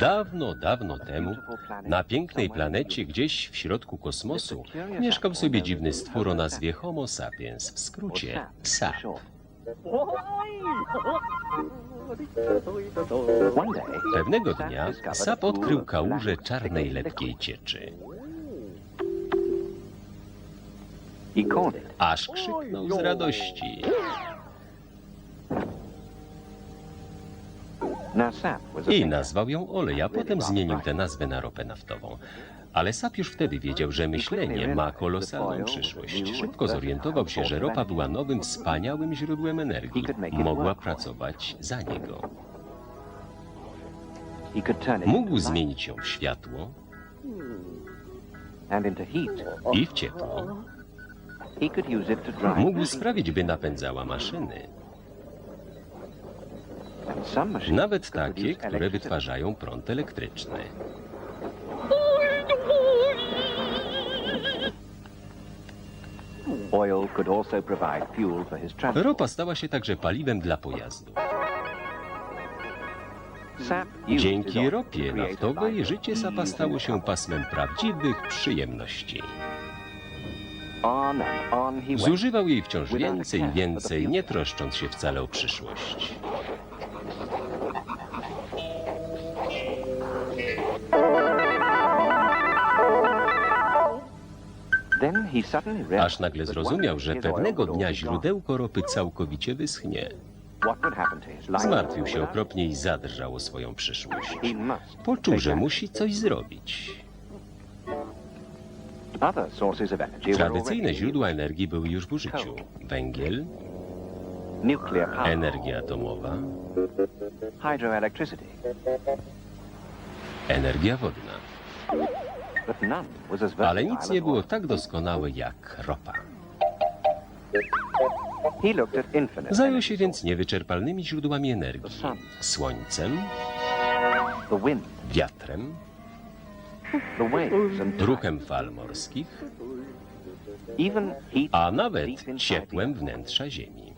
Dawno, dawno temu na pięknej planecie gdzieś w środku kosmosu mieszkał sobie dziwny stwór o nazwie Homo sapiens, w skrócie SAP. Pewnego dnia Sap odkrył kałużę czarnej, lepkiej cieczy. Aż krzyknął z radości. I nazwał ją olej, a potem zmienił tę nazwę na ropę naftową. Ale Sap już wtedy wiedział, że myślenie ma kolosalną przyszłość. Szybko zorientował się, że ropa była nowym, wspaniałym źródłem energii. Mogła pracować za niego. Mógł zmienić ją w światło i w ciepło. Mógł sprawić, by napędzała maszyny. Nawet takie, które wytwarzają prąd elektryczny. Ropa stała się także paliwem dla pojazdu. Dzięki ropie naftowej życie Sapa stało się pasmem prawdziwych przyjemności. Zużywał jej wciąż więcej i więcej, nie troszcząc się wcale o przyszłość. Aż nagle zrozumiał, że pewnego dnia źródełko ropy całkowicie wyschnie. Zmartwił się okropnie i zadrżał o swoją przyszłość. Poczuł, że musi coś zrobić. Tradycyjne źródła energii były już w użyciu. Węgiel, energia atomowa, energia wodna. Ale nic nie było tak doskonałe jak ropa. Zajął się więc niewyczerpalnymi źródłami energii. Słońcem, wiatrem, ruchem fal morskich, a nawet ciepłem wnętrza Ziemi.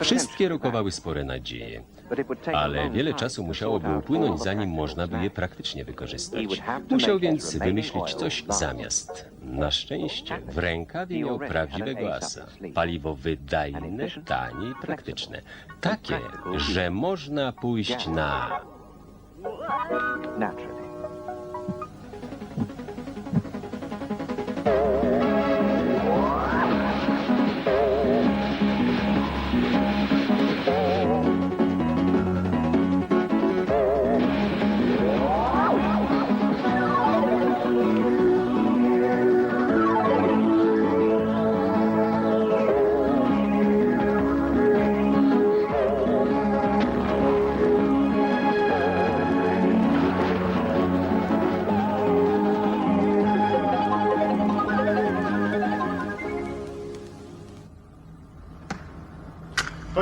Wszystkie rokowały spore nadzieje, ale wiele czasu musiałoby upłynąć, zanim practical można by je praktycznie wykorzystać. Musiał więc wymyślić coś zamiast. Na szczęście w rękawie miał prawdziwego asa. Paliwo wydajne, tanie i praktyczne. Takie, że można pójść na...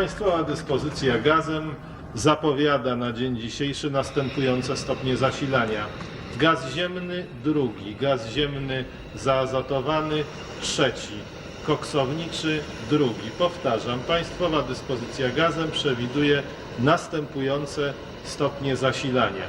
Państwowa dyspozycja gazem zapowiada na dzień dzisiejszy następujące stopnie zasilania. Gaz ziemny drugi, gaz ziemny zaazotowany trzeci, koksowniczy drugi. Powtarzam, państwowa dyspozycja gazem przewiduje następujące stopnie zasilania.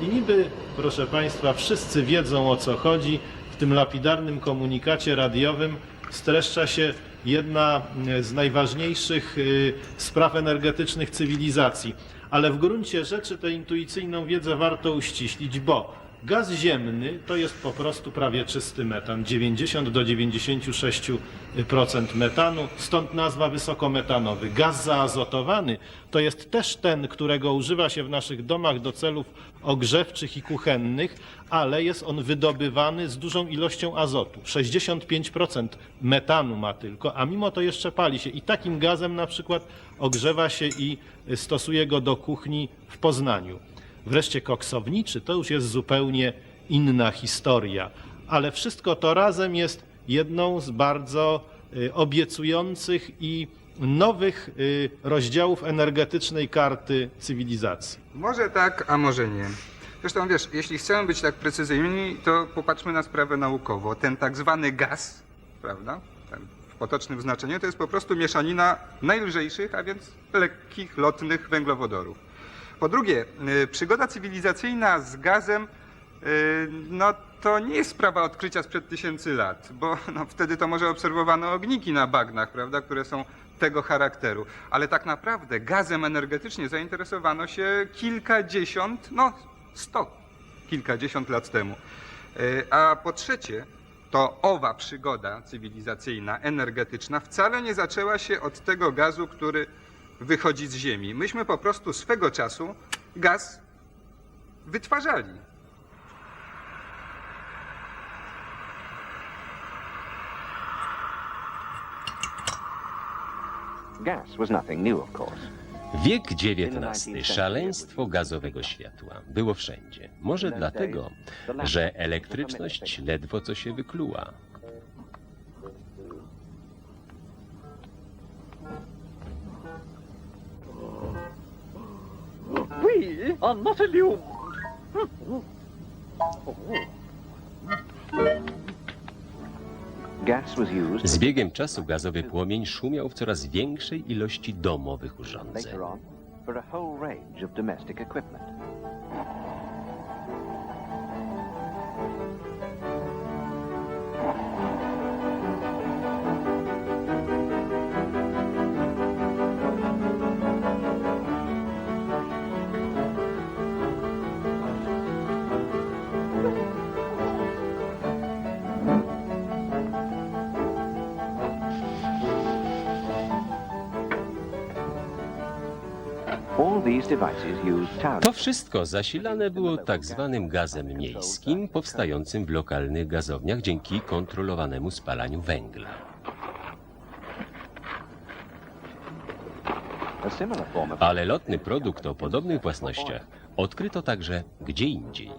I niby, proszę Państwa, wszyscy wiedzą o co chodzi. W tym lapidarnym komunikacie radiowym streszcza się jedna e, z najważniejszych y, spraw energetycznych cywilizacji. Ale w gruncie rzeczy tę intuicyjną wiedzę warto uściślić, bo gaz ziemny to jest po prostu prawie czysty metan, 90 do 96% metanu, stąd nazwa wysokometanowy. Gaz zaazotowany to jest też ten, którego używa się w naszych domach do celów ogrzewczych i kuchennych, ale jest on wydobywany z dużą ilością azotu. 65% metanu ma tylko, a mimo to jeszcze pali się. I takim gazem na przykład ogrzewa się i stosuje go do kuchni w Poznaniu. Wreszcie koksowniczy to już jest zupełnie inna historia, ale wszystko to razem jest jedną z bardzo y, obiecujących i nowych y, rozdziałów energetycznej karty cywilizacji. Może tak, a może nie. Zresztą wiesz, jeśli chcemy być tak precyzyjni, to popatrzmy na sprawę naukowo. Ten tak zwany gaz, prawda? Ten w potocznym znaczeniu to jest po prostu mieszanina najlżejszych, a więc lekkich, lotnych węglowodorów. Po drugie, y, przygoda cywilizacyjna z gazem, y, no to nie jest sprawa odkrycia sprzed tysięcy lat, bo no, wtedy to może obserwowano ogniki na bagnach, prawda, które są tego charakteru. Ale tak naprawdę gazem energetycznie zainteresowano się kilkadziesiąt, no sto kilkadziesiąt lat temu. Y, A po trzecie, to owa przygoda cywilizacyjna, energetyczna wcale nie zaczęła się od tego gazu, który wychodzi z Ziemi. Myśmy po prostu swego czasu gaz wytwarzali. Gas was nothing new, of course. Wiek XIX, szaleństwo gazowego światła, było wszędzie. Może dlatego, że elektryczność ledwo co się wykluła. We are not immune. Gas was used Z biegiem czasu gazowy płomień szumiał w coraz większej ilości domowych urządzeń. To wszystko zasilane było tak zwanym gazem miejskim, powstającym w lokalnych gazowniach dzięki kontrolowanemu spalaniu węgla. Ale lotny produkt o podobnych własnościach odkryto także gdzie indziej.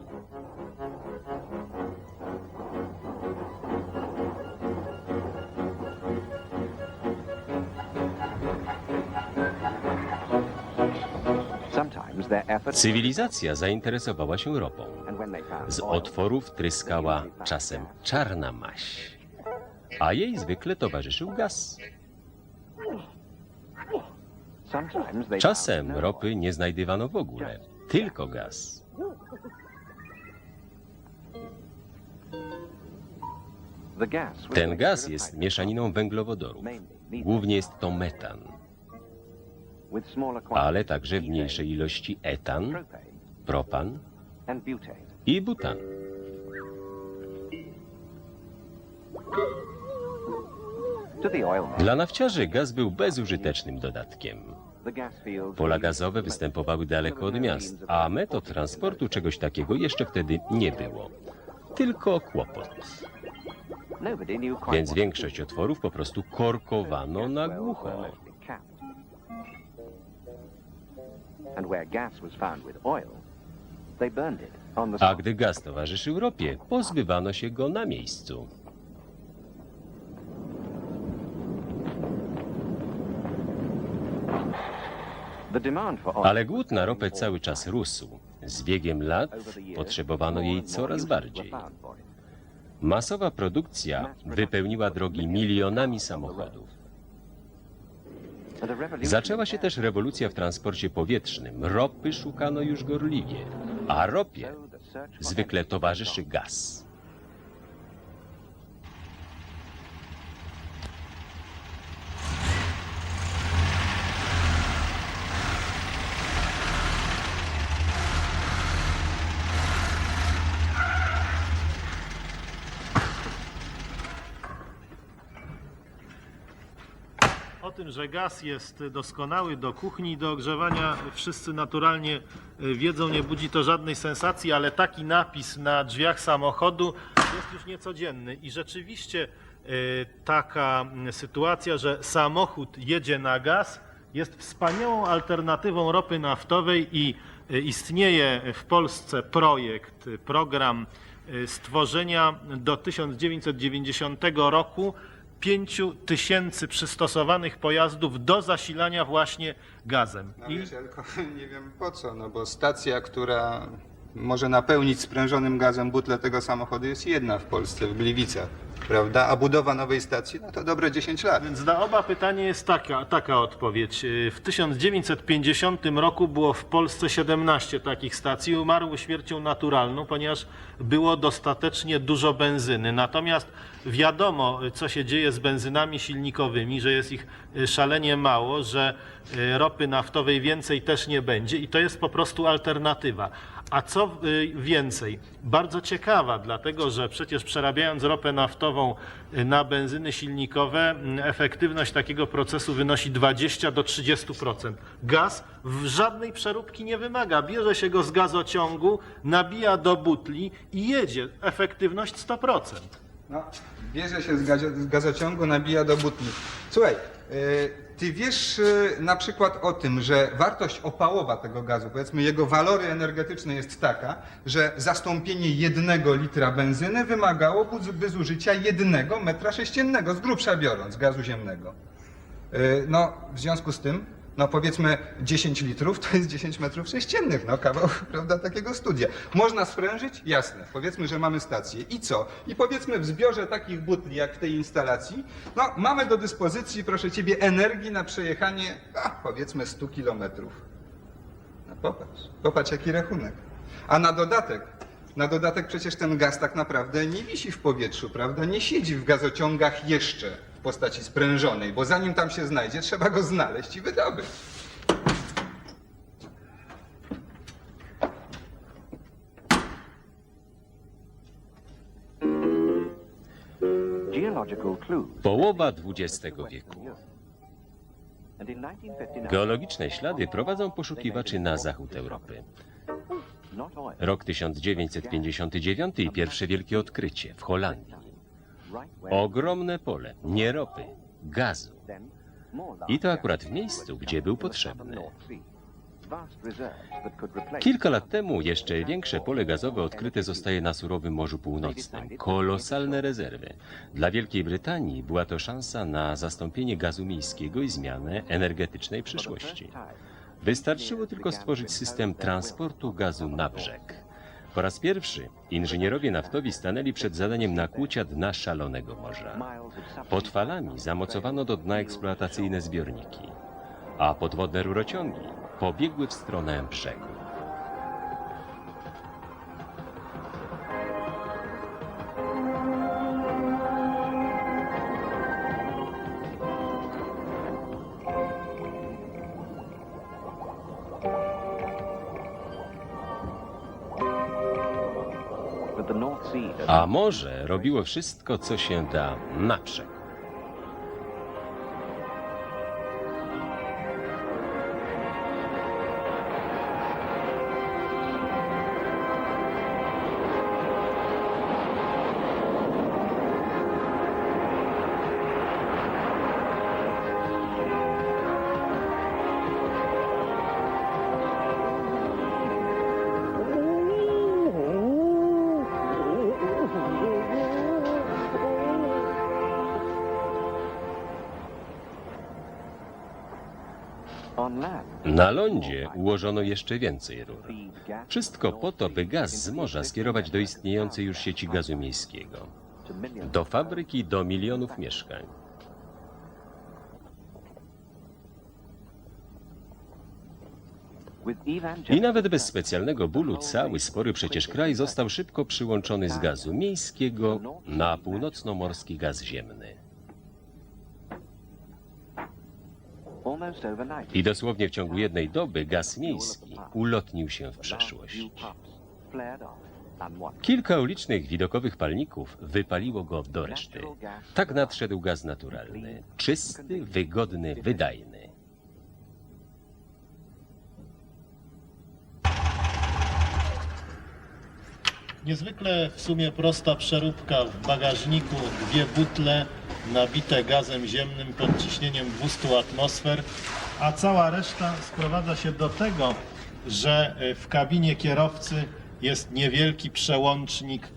Cywilizacja zainteresowała się ropą. Z otworów tryskała czasem czarna maś, a jej zwykle towarzyszył gaz. Czasem ropy nie znajdywano w ogóle, tylko gaz. Ten gaz jest mieszaniną węglowodorów. Głównie jest to metan, ale także w mniejszej ilości etan, propan i butan. Dla nafciarzy gaz był bezużytecznym dodatkiem. Pola gazowe występowały daleko od miast, a metod transportu czegoś takiego jeszcze wtedy nie było. Tylko kłopot. Więc większość otworów po prostu korkowano na głucho. A gdy gaz towarzyszył ropie, pozbywano się go na miejscu. Ale głód na ropę cały czas rósł. Z biegiem lat potrzebowano jej coraz bardziej. Masowa produkcja wypełniła drogi milionami samochodów. Zaczęła się też rewolucja w transporcie powietrznym. Ropy szukano już gorliwie, a ropie zwykle towarzyszy gaz. Że gaz jest doskonały do kuchni do ogrzewania, wszyscy naturalnie y, wiedzą, nie budzi to żadnej sensacji, ale taki napis na drzwiach samochodu jest już niecodzienny. I rzeczywiście y, taka mm, sytuacja, że samochód jedzie na gaz, jest wspaniałą alternatywą ropy naftowej i y, istnieje w Polsce projekt, program stworzenia do 1990 roku 5 tysięcy przystosowanych pojazdów do zasilania właśnie gazem. No I wiesz, ja tylko nie wiem po co, no bo stacja, która może napełnić sprężonym gazem butlę tego samochodu jest jedna w Polsce, w Gliwicach. prawda? A budowa nowej stacji, no to dobre 10 lat. Więc na oba pytania jest taka, taka odpowiedź. W 1950 roku było w Polsce 17 takich stacji. Umarły śmiercią naturalną, ponieważ było dostatecznie dużo benzyny. Natomiast wiadomo, co się dzieje z benzynami silnikowymi, że jest ich y, szalenie mało, że y, ropy naftowej więcej też nie będzie i to jest po prostu alternatywa. A co y, więcej, bardzo ciekawa, dlatego że przecież przerabiając ropę naftową y, na benzyny silnikowe, mm, efektywność takiego procesu wynosi 20 do 30%. Gaz w żadnej przeróbki nie wymaga. Bierze się go z gazociągu, nabija do butli i jedzie. Efektywność 100%. No, bierze się z, gazociągu, nabija do butni. Słuchaj, ty wiesz y, na przykład o tym, że wartość opałowa tego gazu, powiedzmy jego walory energetyczne jest taka, że zastąpienie jednego litra benzyny wymagałoby zużycia jednego metra sześciennego, z grubsza biorąc, gazu ziemnego. Y, No, w związku z tym, no powiedzmy 10 litrów to jest 10 metrów sześciennych, no kawał, prawda, takiego studia. Można sprężyć? Jasne. Powiedzmy, że mamy stację. I co? I powiedzmy w zbiorze takich butli, jak w tej instalacji, no mamy do dyspozycji, proszę Ciebie, energii na przejechanie, a, powiedzmy 100 kilometrów. No popatrz, popatrz jaki rachunek. A na dodatek, na dodatek przecież ten gaz tak naprawdę nie wisi w powietrzu, prawda? Nie siedzi w gazociągach jeszcze postaci sprężonej, bo zanim tam się znajdzie, trzeba go znaleźć i wydobyć. Połowa XX wieku. And in 1959, Geologiczne ślady prowadzą poszukiwaczy na zachód Europy. Rok 1959 i pierwsze wielkie odkrycie w Holandii. Ogromne pole, nie ropy, gazu. I to akurat w miejscu, gdzie był potrzebny. Kilka lat temu jeszcze większe pole gazowe odkryte zostaje na surowym Morzu Północnym. Kolosalne rezerwy. Dla Wielkiej Brytanii była to szansa na zastąpienie gazu miejskiego i zmianę energetycznej przyszłości. Wystarczyło tylko stworzyć system transportu gazu na brzeg. Po raz pierwszy inżynierowie naftowi stanęli przed zadaniem nakłucia dna szalonego morza. Pod falami zamocowano do dna eksploatacyjne zbiorniki, a podwodne rurociągi pobiegły w stronę brzegu. A morze robiło wszystko, co się da na Na lądzie ułożono jeszcze więcej rur. Wszystko po to, by gaz z morza skierować do istniejącej już sieci gazu miejskiego. Do fabryki do milionów mieszkań. I nawet bez specjalnego bólu cały spory przecież kraj został szybko przyłączony z gazu miejskiego na północnomorski gaz ziemny. I dosłownie w ciągu jednej doby gaz miejski ulotnił się w przeszłość. Kilka ulicznych widokowych palników wypaliło go do reszty. Tak nadszedł gaz naturalny. Czysty, wygodny, wydajny. Niezwykle w sumie prosta przeróbka w bagażniku, dwie butle nabite gazem ziemnym pod ciśnieniem 200 atmosfer, a cała reszta sprowadza się do tego, że e, w kabinie kierowcy jest niewielki przełącznik,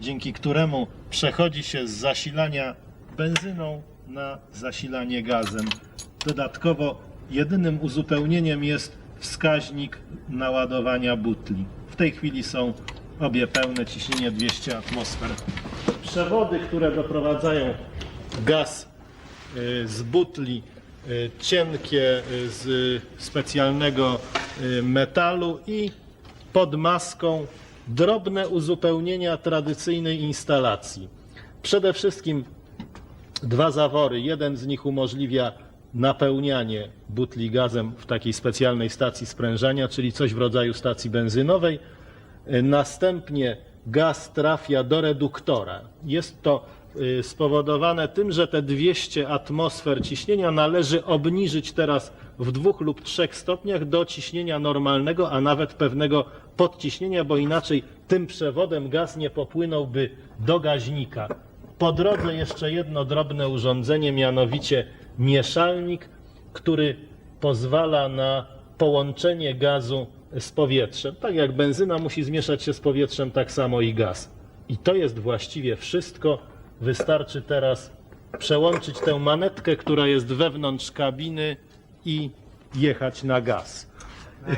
dzięki któremu przechodzi się z zasilania benzyną na zasilanie gazem. Dodatkowo jedynym uzupełnieniem jest wskaźnik naładowania butli. W tej chwili są obie pełne, ciśnienie 200 atmosfer. przewody, które doprowadzają gaz y, z butli y, cienkie y, z specjalnego metalu i pod maską drobne uzupełnienia tradycyjnej instalacji. Przede wszystkim dwa zawory. Jeden z nich umożliwia napełnianie butli gazem w takiej specjalnej stacji sprężania, czyli coś w rodzaju stacji benzynowej. Następnie gaz trafia do reduktora. Jest to spowodowane tym, że te 200 atmosfer ciśnienia należy obniżyć teraz w dwóch lub trzech stopniach do ciśnienia normalnego, a nawet pewnego podciśnienia, bo inaczej tym przewodem gaz nie popłynąłby do gaźnika. Po drodze jeszcze jedno drobne urządzenie, mianowicie mieszalnik, który pozwala na połączenie gazu z powietrzem. Tak jak benzyna musi zmieszać się z powietrzem, tak samo i gaz. I to jest właściwie wszystko. Wystarczy teraz przełączyć tę manetkę, która jest wewnątrz kabiny i jechać na gaz.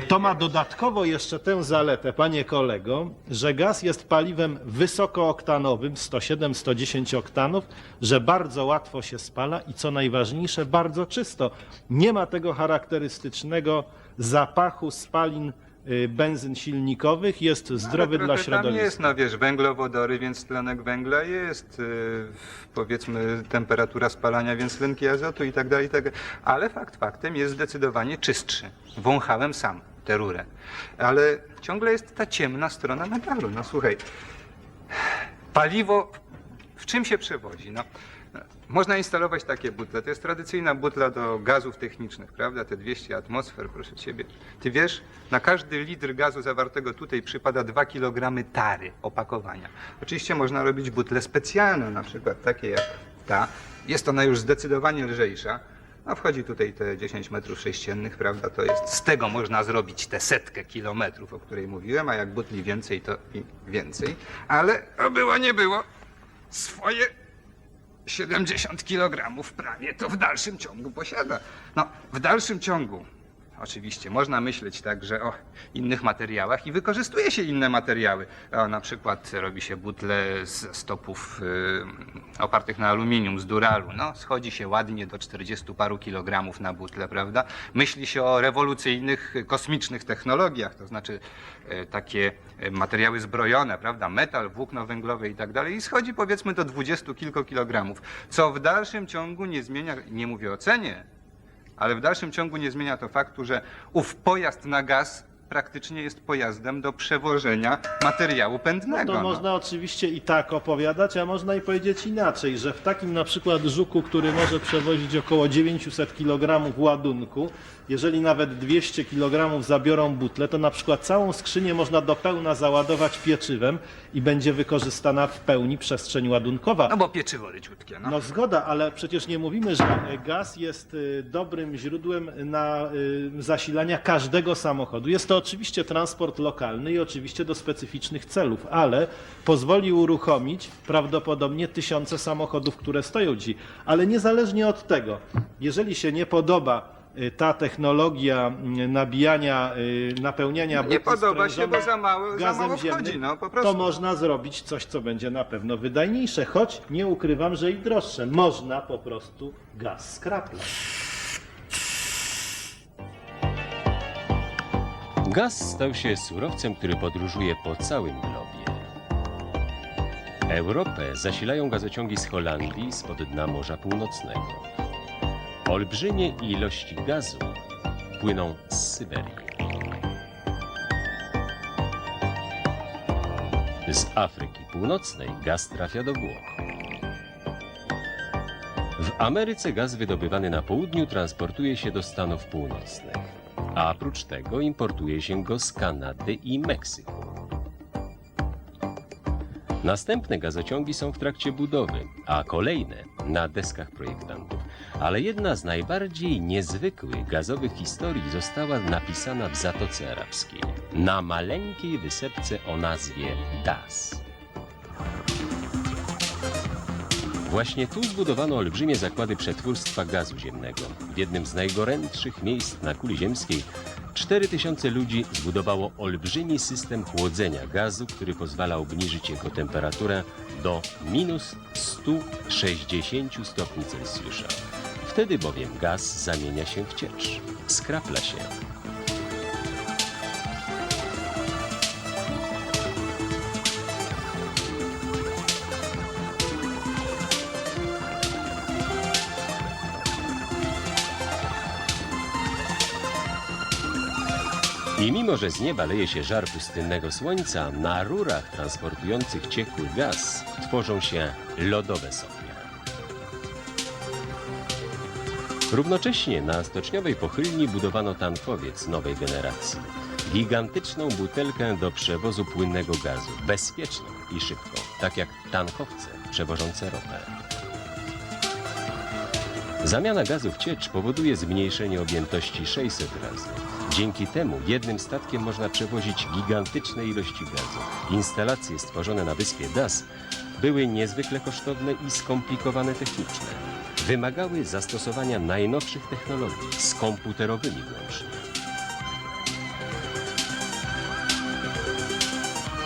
To ma dodatkowo jeszcze tę zaletę, panie kolego, że gaz jest paliwem wysokooktanowym, 107-110 oktanów, że bardzo łatwo się spala i co najważniejsze, bardzo czysto. Nie ma tego charakterystycznego zapachu spalin benzyn silnikowych, jest zdrowy Ale dla trochę Tam środowiska. jest, no wiesz, węglowodory, więc tlenek węgla jest, yy, powiedzmy temperatura spalania, więc tlenki azotu i tak dalej, i tak dalej. Ale fakt faktem jest zdecydowanie czystszy. Wąchałem sam tę rurę. Ale ciągle jest ta ciemna strona metalu. No słuchaj, paliwo w czym się przewodzi? No, można instalować takie butle. To jest tradycyjna butla do gazów technicznych, prawda? Te 200 atmosfer, proszę ciebie. Ty wiesz, na każdy litr gazu zawartego tutaj przypada 2 kg tary opakowania. Oczywiście można robić butle specjalne, na przykład takie jak ta. Jest ona już zdecydowanie lżejsza. No wchodzi tutaj te 10 metrów sześciennych, prawda? To jest, z tego można zrobić tę setkę kilometrów, o której mówiłem, a jak butli więcej, to i więcej. Ale o było nie było, swoje 70 kg prawie to w dalszym ciągu posiada. No, w dalszym ciągu. Oczywiście, można myśleć także o innych materiałach i wykorzystuje się inne materiały. O, na przykład robi się butle z stopów y, opartych na aluminium, z duralu. No, schodzi się ładnie do 40 paru kilogramów na butle, prawda? Myśli się o rewolucyjnych, kosmicznych technologiach, to znaczy y, takie y, materiały zbrojone, prawda? Metal, włókno węglowe i tak dalej. I schodzi powiedzmy do 20 kilku kilogramów, co w dalszym ciągu nie zmienia, nie mówię o cenie, ale w dalszym ciągu nie zmienia to faktu, że ów pojazd na gaz praktycznie jest pojazdem do przewożenia materiału pędnego. To no. można oczywiście i tak opowiadać, a można i powiedzieć inaczej, że w takim na przykład żuku, który może przewozić około 900 kg ładunku, jeżeli nawet 200 kg zabiorą butle, to na przykład całą skrzynię można do pełna załadować pieczywem i będzie wykorzystana w pełni przestrzeń ładunkowa. No bo pieczywo ryciutkie, no. No zgoda, ale przecież nie mówimy, że e, gaz jest y, dobrym źródłem na y, zasilania każdego samochodu. Jest to oczywiście transport lokalny i oczywiście do specyficznych celów, ale pozwoli uruchomić prawdopodobnie tysiące samochodów, które stoją ci. Ale niezależnie od tego, jeżeli się nie podoba ta technologia y, nabijania, y, napełniania Nie podoba się, bo za mało, za gazem mało ziemnym, wchodzi, no po prostu. to można zrobić coś, co będzie na pewno wydajniejsze, choć nie ukrywam, że i droższe. Można po prostu gaz skraplać. Gaz stał się surowcem, który podróżuje po całym globie. Europę zasilają gazociągi z Holandii spod dna Morza Północnego. Olbrzymie ilości gazu płyną z Syberii. Z Afryki Północnej gaz trafia do Włoch. W Ameryce gaz wydobywany na południu transportuje się do Stanów Północnych, a oprócz tego importuje się go z Kanady i Meksyku. Następne gazociągi są w trakcie budowy, a kolejne na deskach projektantów. Ale jedna z najbardziej niezwykłych gazowych historii została napisana w Zatoce Arabskiej, na maleńkiej wysepce o nazwie Das. Właśnie tu zbudowano olbrzymie zakłady przetwórstwa gazu ziemnego. W jednym z najgorętszych miejsc na kuli ziemskiej 4000 ludzi zbudowało olbrzymi system chłodzenia gazu, który pozwala obniżyć jego temperaturę do minus 160 stopni Celsjusza. Wtedy bowiem gaz zamienia się w ciecz, skrapla się. I mimo, że z nieba leje się żar pustynnego słońca, na rurach transportujących ciekły gaz tworzą się lodowe sopie. Równocześnie na stoczniowej pochylni budowano tankowiec nowej generacji. Gigantyczną butelkę do przewozu płynnego gazu, bezpieczną i szybką, tak jak tankowce przewożące ropę. Zamiana gazu w ciecz powoduje zmniejszenie objętości 600 razy. Dzięki temu jednym statkiem można przewozić gigantyczne ilości gazu. Instalacje stworzone na wyspie Das były niezwykle kosztowne i skomplikowane technicznie. Wymagały zastosowania najnowszych technologii, z komputerowymi włącznie.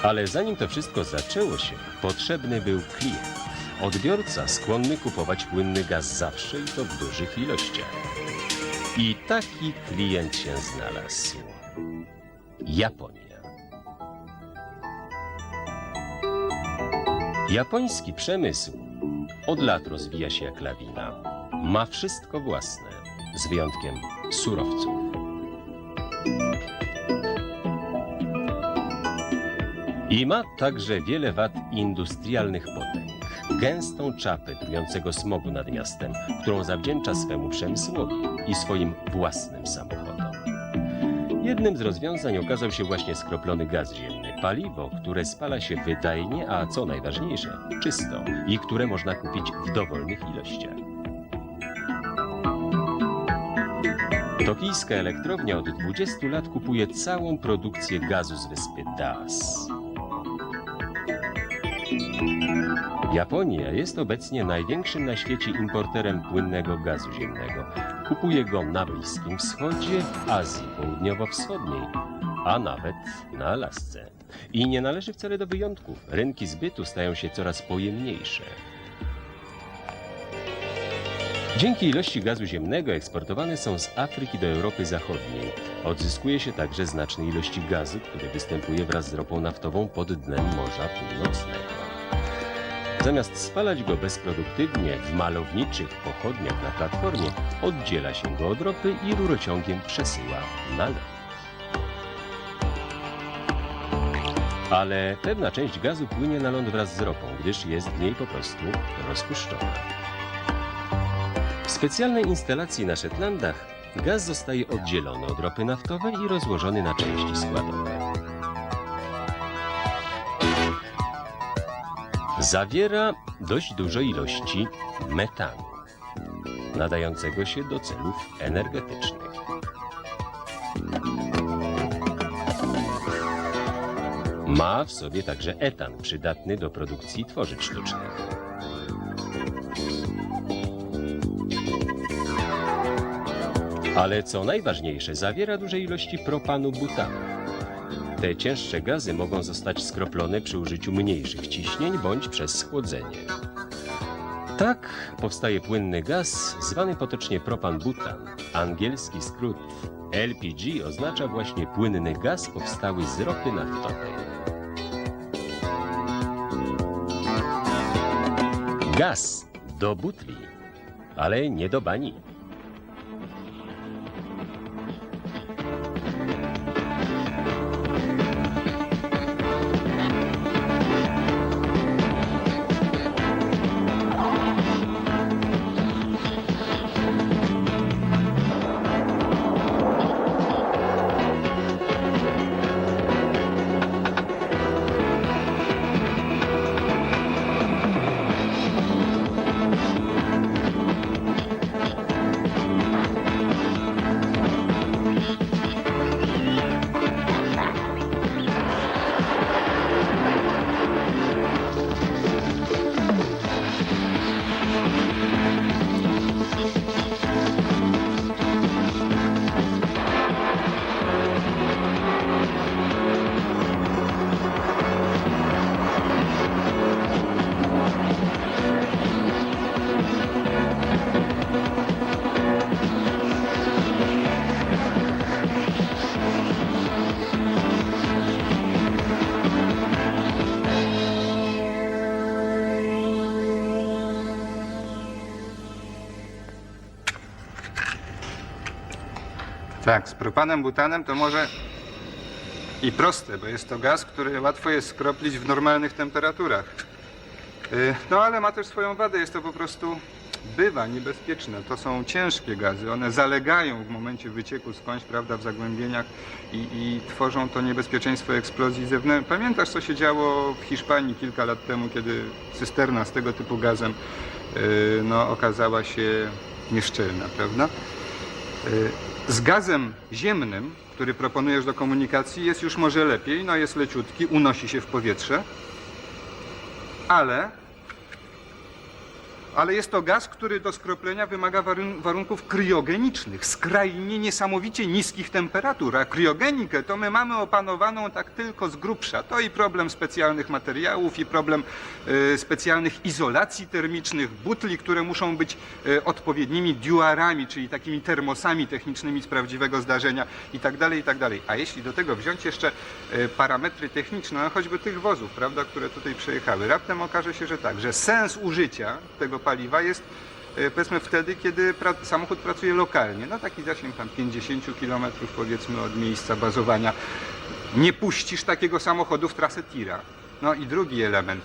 Ale zanim to wszystko zaczęło się, potrzebny był klient. Odbiorca skłonny kupować płynny gaz zawsze i to w dużych ilościach. I taki klient się znalazł. Japonia. Japoński przemysł od lat rozwija się jak lawina. Ma wszystko własne, z wyjątkiem surowców. I ma także wiele wad industrialnych potęg. Gęstą czapę trującego smogu nad miastem, którą zawdzięcza swemu przemysłowi i swoim własnym samochodom. Jednym z rozwiązań okazał się właśnie skroplony gaz ziemny, paliwo, które spala się wydajnie, a co najważniejsze, czysto i które można kupić w dowolnych ilościach. Tokijska elektrownia od 20 lat kupuje całą produkcję gazu z wyspy Das. Japonia jest obecnie największym na świecie importerem płynnego gazu ziemnego. Kupuje go na Bliskim Wschodzie, Azji Południowo-Wschodniej, a nawet na Alasce. I nie należy wcale do wyjątków. Rynki zbytu stają się coraz pojemniejsze. Dzięki ilości gazu ziemnego eksportowane są z Afryki do Europy Zachodniej. Odzyskuje się także znaczne ilości gazu, który występuje wraz z ropą naftową pod dnem Morza Północnego. Zamiast spalać go bezproduktywnie w malowniczych pochodniach na platformie, oddziela się go od ropy i rurociągiem przesyła na ląd. Ale pewna część gazu płynie na ląd wraz z ropą, gdyż jest w niej po prostu rozpuszczona. W specjalnej instalacji na Szetlandach gaz zostaje oddzielony od ropy naftowej i rozłożony na części składowe. Zawiera dość duże ilości metanu, nadającego się do celów energetycznych. Ma w sobie także etan, przydatny do produkcji tworzyw sztucznych. Ale co najważniejsze, zawiera duże ilości propanu butanu. Te cięższe gazy mogą zostać skroplone przy użyciu mniejszych ciśnień bądź przez schłodzenie. Tak powstaje płynny gaz zwany potocznie propan-butan. Angielski skrót LPG oznacza właśnie płynny gaz powstały z ropy naftowej. Gaz do butli, ale nie do bani. Tak, z propanem, butanem to może i proste, bo jest to gaz, który łatwo jest skroplić w normalnych temperaturach. Y, No ale ma też swoją wadę, jest to po prostu bywa niebezpieczne. To są ciężkie gazy, one zalegają w momencie wycieku skądś, prawda, w zagłębieniach i, i tworzą to niebezpieczeństwo eksplozji zewnętrznej. Pamiętasz, co się działo w Hiszpanii kilka lat temu, kiedy cysterna z tego typu gazem y, no, okazała się nieszczelna, prawda? Y, Z gazem ziemnym, który proponujesz do komunikacji, jest już może lepiej, no jest leciutki, unosi się w powietrze, ale, ale jest to gaz, który do skroplenia wymaga warun- warunków kryogenicznych, skrajnie niesamowicie niskich temperatur, a kryogenikę to my mamy opanowaną tak tylko z grubsza. To i problem specjalnych materiałów, i problem e, specjalnych izolacji termicznych, butli, które muszą być e, odpowiednimi diuarami, czyli takimi termosami technicznymi z prawdziwego zdarzenia i tak dalej, i tak. A jeśli do tego wziąć jeszcze e, parametry techniczne, no choćby tych wozów, prawda, które tutaj przejechały, raptem okaże się, że tak, że sens użycia tego paliwa jest e, powiedzmy wtedy, kiedy pra samochód pracuje lokalnie, no taki zasięg tam 50 km powiedzmy od miejsca bazowania. Nie puścisz takiego samochodu w trasę tira. No i drugi element.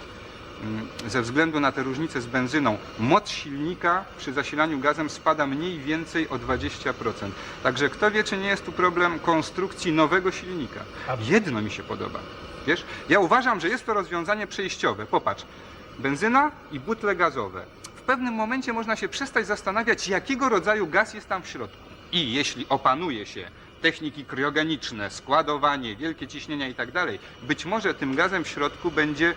Mm, Ze względu na te różnice z benzyną, moc silnika przy zasilaniu gazem spada mniej więcej o 20%. Także kto wie, czy nie jest tu problem konstrukcji nowego silnika. Jedno mi się podoba. Wiesz, ja uważam, że jest to rozwiązanie przejściowe. Popatrz, benzyna i butle gazowe. Pewnym momencie można się przestać zastanawiać, jakiego rodzaju gaz jest tam w środku. I jeśli opanuje się techniki kryogeniczne, składowanie, wielkie ciśnienia i tak dalej, być może tym gazem w środku będzie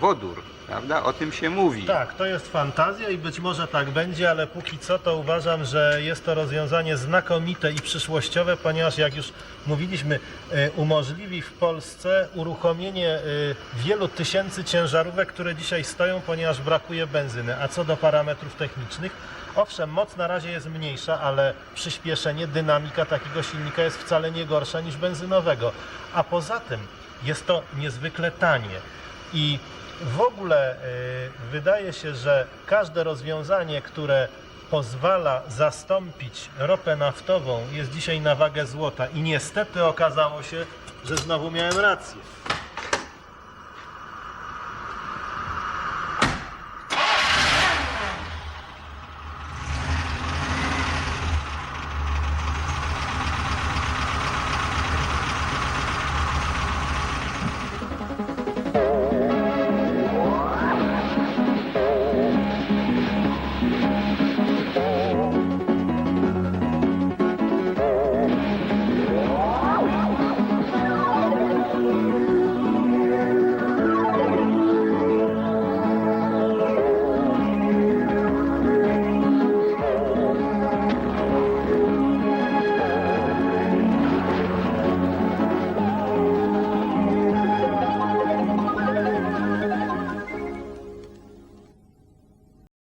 wodór, prawda? O tym się mówi. Tak, to jest fantazja i być może tak będzie, ale póki co to uważam, że jest to rozwiązanie znakomite i przyszłościowe, ponieważ jak już mówiliśmy, y, umożliwi w Polsce uruchomienie y, wielu tysięcy ciężarówek, które dzisiaj stoją, ponieważ brakuje benzyny. A co do parametrów technicznych, owszem, moc na razie jest mniejsza, ale przyspieszenie, dynamika takiego silnika jest wcale nie gorsza niż benzynowego. A poza tym jest to niezwykle tanie. I w ogóle y, wydaje się, że każde rozwiązanie, które pozwala zastąpić ropę naftową, jest dzisiaj na wagę złota. I niestety okazało się, że znowu miałem rację.